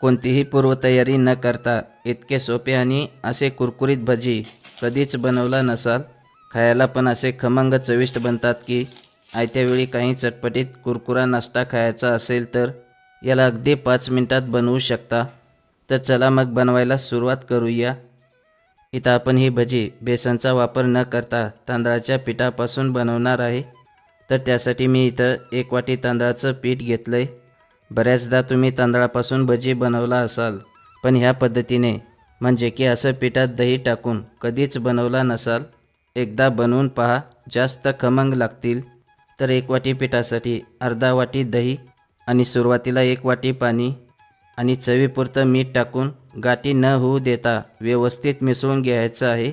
कोणतीही पूर्वतयारी न करता इतके सोपे आणि असे कुरकुरीत भजी कधीच बनवला नसाल. खायला पण असे खमंग चविष्ट बनतात की आयत्यावेळी काही चटपटीत कुरकुरा नाश्ता खायचा असेल तर याला अगदी पाच मिनिटात बनवू शकता. तर चला मग बनवायला सुरुवात करूया. इथं आपण ही भजी बेसनचा वापर न करता तांदळाच्या पिठापासून बनवणार आहे. तर त्यासाठी मी इथं एक वाटी तांदळाचं पीठ घेतलं आहे बऱ्याचदा तुम्ही तांदळापासून भजी बनवला असाल पण ह्या पद्धतीने म्हणजे की असं पिठात दही टाकून कधीच बनवला नसाल एकदा बनवून पहा जास्त खमंग लागतील. तर एक वाटी पिठासाठी अर्धा वाटी दही आणि सुरुवातीला एक वाटी पाणी आणि चवीपुरतं मीठ टाकून गाठी न होऊ देता व्यवस्थित मिसळून घ्यायचं आहे.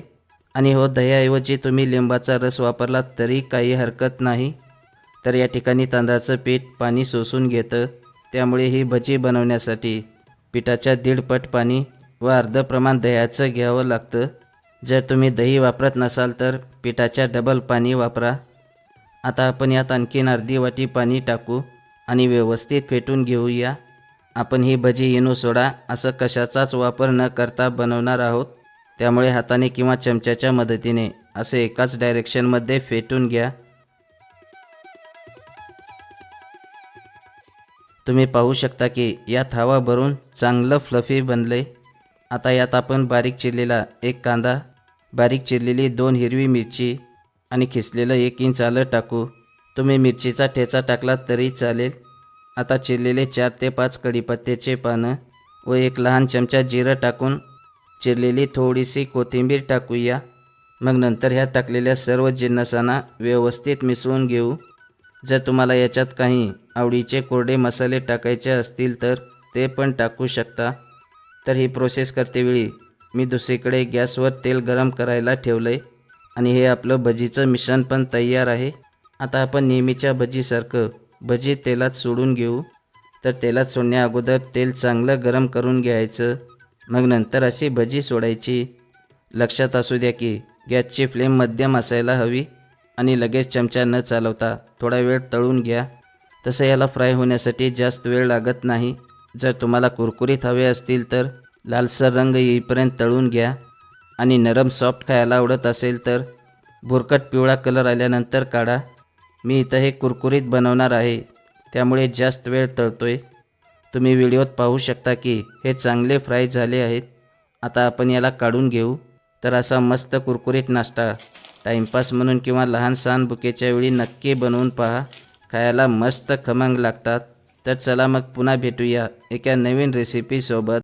आणि हो दह्याऐवजी तुम्ही लिंबाचा रस वापरला तरी काही हरकत नाही. तर या ठिकाणी तांदळाचं पीठ पाणी सोसून घेतं. त्यामुळे ही भजी बनवण्यासाठी पिठाच्या दीडपट पाणी व अर्ध प्रमाण दह्याचं घ्यावं लागतं. जर तुम्ही दही वापरत नसाल तर पिठाच्या डबल पाणी वापरा. आता आपण यात आणखीन अर्धी वाटी पाणी टाकू आणि व्यवस्थित फेटून घेऊया. आपण ही भजी इनो सोडा. असं कशाचाच वापर न करता बनवणार आहोत. त्यामुळे हाताने किंवा चमच्याच्या मदतीने असे एकाच डायरेक्शनमध्ये फेटून घ्या. तुम्ही पाहू शकता की यात हवा भरून चांगलं फ्लफी बनले आता यात आपण बारीक चिरलेला एक कांदा बारीक चिरलेली दोन हिरवी मिरची आणि खिसलेलं एक इंच आलं टाकू. तुम्ही मिरचीचा ठेचा टाकला तरी चालेल. आता चिरलेले चार ते पाच कढीपत्त्याचे पानं व एक लहान चमचा जिरं टाकून चिरलेली थोडीशी कोथिंबीर टाकूया. मग नंतर ह्या टाकलेल्या सर्व जिन्नसांना व्यवस्थित मिसळून घेऊ. जर तुम्हाला याच्यात काही आवडीचे कोरडे मसाले टाकायचे असतील तर ते पण टाकू शकता. तर ही प्रोसेस करतेवेळी मी दुसरीकडे गॅसवर तेल गरम करायला ठेवलं आहे आणि हे आपलं भजीचं मिश्रण पण तयार आहे. आता आपण नेहमीच्या भजीसारखं भजी तेलात सोडून घेऊ. तर तेलात सोडण्या अगोदर तेल चांगलं गरम करून घ्यायचं. मग नंतर अशी भजी सोडायची. लक्षात असू द्या की गॅसची फ्लेम मध्यम असायला हवी आणि लगेच चमचा न चालवता थोडा वेळ तळून घ्या. तसं याला फ्राय होण्यासाठी जास्त वेळ लागत नाही. जर तुम्हाला कुरकुरीत हवे असतील तर लालसर रंग येईपर्यंत तळून घ्या. आणि नरम सॉफ्ट खायला आवडत असेल तर भुरकट पिवळा कलर आल्यानंतर काढा. मी इथं हे कुरकुरीत बनवणार आहे. त्यामुळे जास्त वेळ तळतोय. तुम्ही व्हिडिओत पाहू शकता की हे चांगले फ्राय झाले आहेत. आता आपण याला काढून घेऊ. तर असा मस्त कुरकुरीत नाश्ता. टाईमपास म्हणून किंवा लहान सहान बुकेच्या वेळी नक्की बनवून पहा. खायला मस्त खमंग लागतात. तर चला मग पुन्हा भेटूया एका नवीन रेसिपीसोबत